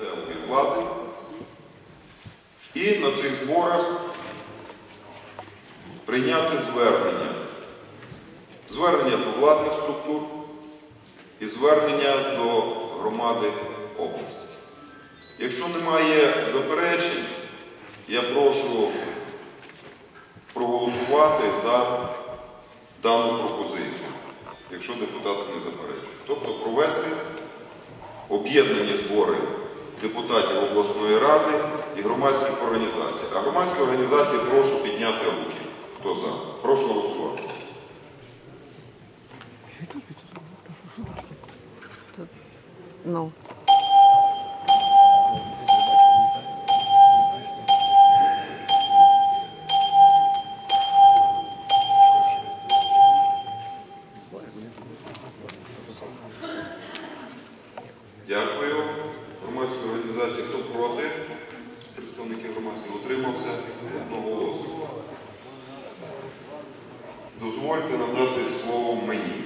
місцевої влади. І на цих зборах прийняти звернення. Звернення до владних структур і звернення до громади області. Якщо немає заперечень, я прошу проголосувати за дану пропозицію, якщо депутати не заперечують. Тобто провести об'єднані збори депутатів обласної ради і громадських організацій. А громадські організації прошу підняти руки. Хто за? Прошу голосувати. Ну. Дякую. Громадські організації, хто проти? Представники громадських утримався одноголосно. Дозвольте надати слово мені.